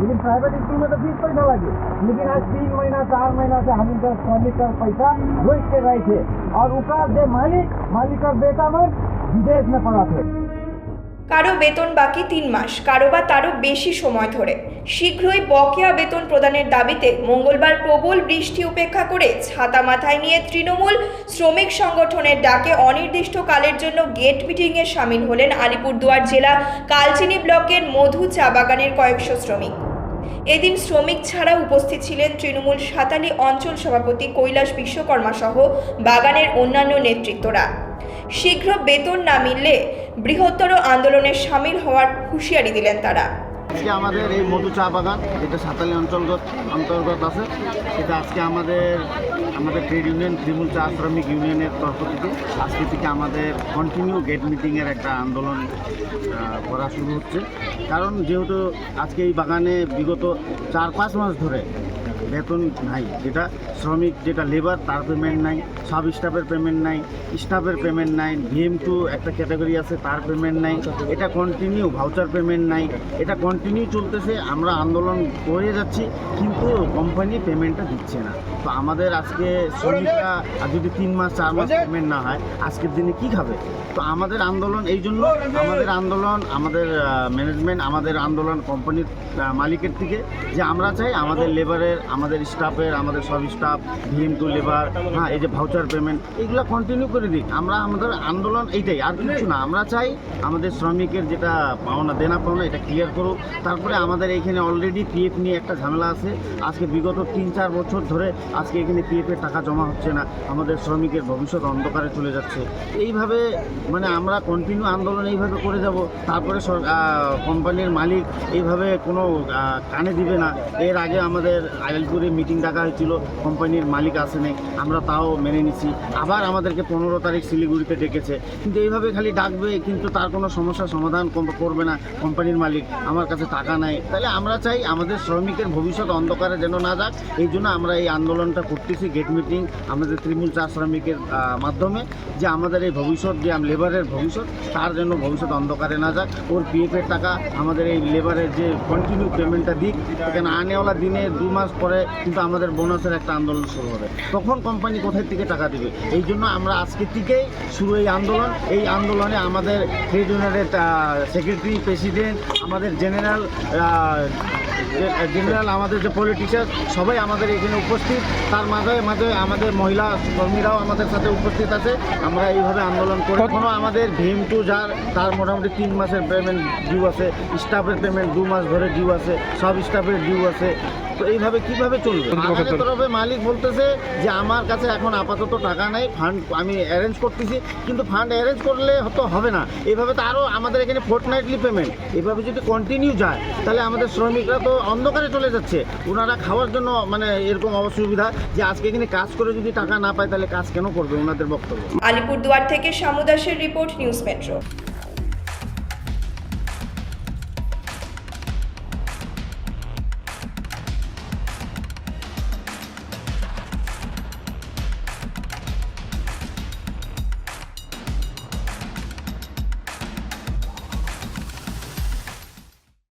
लेकिन private school में तो फीस पैसा लगे लेकिन आज तीन महीना चार महीना से हम इनका श्रमिक का पैसा रोक के रहे थे और उसका जो मालिक मालिक का बेटा मन विदेश में पड़ा थे কারো বেতন বাকি তিন মাস কারো বা তারও বেশি সময় ধরে শীঘ্রই বকেয়া বেতন প্রদানের দাবিতে মঙ্গলবার প্রবল বৃষ্টি উপেক্ষা করে ছাতা মাথায় নিয়ে তৃণমূল শ্রমিক সংগঠনের ডাকে অনির্দিষ্টকালের জন্য গেট মিটিংয়ে সামিল হলেন আলিপুরদুয়ার জেলা কালচিনি ব্লকের মধু চা বাগানের কয়েকশো শ্রমিক এদিন শ্রমিক ছাড়া উপস্থিত ছিলেন তৃণমূল সাতালি অঞ্চল সভাপতি কৈলাস বিশ্বকর্মা সহ বাগানের অন্যান্য নেতৃত্বরা। শীঘ্র বেতন না মিললে বৃহত্তর আন্দোলনে সামিল হওয়ার হুঁশিয়ারি দিলেন তারা। আজকে আমাদের এই মধু চা বাগান যেটা সাঁতালি অঞ্চলগত, অন্তর্গত আছে। সেটা আজকে আমাদের আমাদের ট্রেড ইউনিয়ন, তৃণমূল চা শ্রমিক ইউনিয়নের তরফ থেকে। আজকে থেকে আমাদের কন্টিনিউ গেট মিটিংয়ের একটা আন্দোলন করা শুরু হচ্ছে। কারণ যেহেতু আজকে এই বাগানে বিগত চার পাঁচ মাস ধরে বেতন নাই। যেটা শ্রমিক, যেটা লেবার তার পেমেন্ট নাই। সাব স্টাফের পেমেন্ট নাই। স্টাফের পেমেন্ট নাই। ভিএম টু একটা ক্যাটাগরি আছে, তার পেমেন্ট নাই। এটা কন্টিনিউ ভাউচার পেমেন্ট নাই। এটা কন্টিনিউ চলতেছে। আমরা আন্দোলন করে যাচ্ছি, কিন্তু কোম্পানি পেমেন্টটা দিচ্ছে না। তো আমাদের আজকে শ্রমিকরা যদি তিন মাস, চার মাস পেমেন্ট না হয়, আজকের দিনে কি খাবে? তো আমাদের আন্দোলন এই জন্য, আমাদের আন্দোলন, আমাদের ম্যানেজমেন্ট আমাদের আন্দোলন কোম্পানির মালিকের থেকে যে আমরা চাই আমাদের লেবারের আমাদের স্টাফের, আমাদের সব স্টাফ ভিএম টু লেবার হ্যাঁ এই যে ভাউচার পেমেন্ট এগুলো কন্টিনিউ করে দিক। আমরা আমাদের আন্দোলন এইটাই, আর কিছু না। আমরা চাই আমাদের শ্রমিকের যেটা পাওনা দেনা পাওনা, এটা ক্লিয়ার করুক। তারপরে আমাদের এইখানে অলরেডি পিএফ নিয়ে একটা ঝামেলা আছে। আজকে বিগত তিন, চার বছর ধরে আজকে এখানে পিএফের টাকা জমা হচ্ছে না। আমাদের শ্রমিকের ভবিষ্যৎ অন্ধকারে চলে যাচ্ছে। এইভাবে মানে আমরা কন্টিনিউ আন্দোলন এইভাবে করে যাব। তারপরে কোম্পানির মালিক এইভাবে কোনো কানে দিবে না। এর আগে আমাদের আইএলপুরে মিটিং ডাকা হয়েছিল কোম্পানির মালিক আসেনি, আমরা তাও মেনে নিছি। আবার আমাদেরকে পনেরো তারিখ শিলিগুড়িতে ডেকেছে। কিন্তু এইভাবে খালি ডাকবে, কিন্তু তার কোনো সমস্যার সমাধান করবে না কোম্পানির মালিক। আমার কাছে টাকা নাই। তাহলে আমরা চাই আমাদের শ্রমিকের ভবিষ্যৎ অন্ধকারে যেন না যাক। এই জন্য আমরা এই আন্দোলনটা করতেছি গেট মিটিং আমাদের তৃণমূল চা শ্রমিকের মাধ্যমে, যে আমাদের এই ভবিষ্যৎ, যে লেবারের ভবিষ্যৎ, তার জন্য ভবিষ্যৎ অন্ধকারে না যাক। ওর পিএফের টাকা আমাদের এই লেবারের যে কন্টিনিউ পেমেন্টটা দিক, এখানে আনেওয়ালা দিনে দু মাস পরে কিন্তু আমাদের বোনাসের একটা আন্দোলন শুরু হবে। তখন কোম্পানি কোথায় থেকে টাকা দিবে? এই জন্য আমরা আজকে থেকেই শুরু এই আন্দোলন। এই আন্দোলনে আমাদের ট্রেড ইউনিয়নের সেক্রেটারি প্রেসিডেন্ট আমাদের জেনারেল জেনারেল আমাদের যে পলিটিশিয়ান সবাই আমাদের এখানে উপস্থিত। তার মাঝে মাঝে আমাদের মহিলা কর্মীরাও আমাদের সাথে উপস্থিত আছে। আমরা এইভাবে আন্দোলন করি। এখনও আমাদের ভিম টু যার তার মোটামুটি তিন মাসের পেমেন্ট ডিউ আছে। স্টাফের পেমেন্ট দু মাস ধরে ডিউ আছে। সব স্টাফের ডিউ আছে। এইভাবে কীভাবে চলবে? আমাদের তরফে মালিক বলতেছে যে আমার কাছে এখন আপাতত টাকা নেই ফান্ড আমি অ্যারেঞ্জ করতেছি কিন্তু ফান্ড অ্যারেঞ্জ করলে হয়তো হবে না। এইভাবে তো আরও আমাদের এখানে ফোর্টনাইটলি পেমেন্ট এইভাবে যদি কন্টিনিউ যায় তাহলে আমাদের শ্রমিকরা তো অন্ধকারে চলে যাচ্ছে। ওনারা খাওয়ার জন্য মানে এরকম অসুবিধা যে আজকে এখানে কাজ করে যদি টাকা না পায় তাহলে কাজ কেন করবে? ওনাদের বক্তব্য। আলিপুরদুয়ার থেকে শামুদাসের রিপোর্ট নিউজ মেট্রো।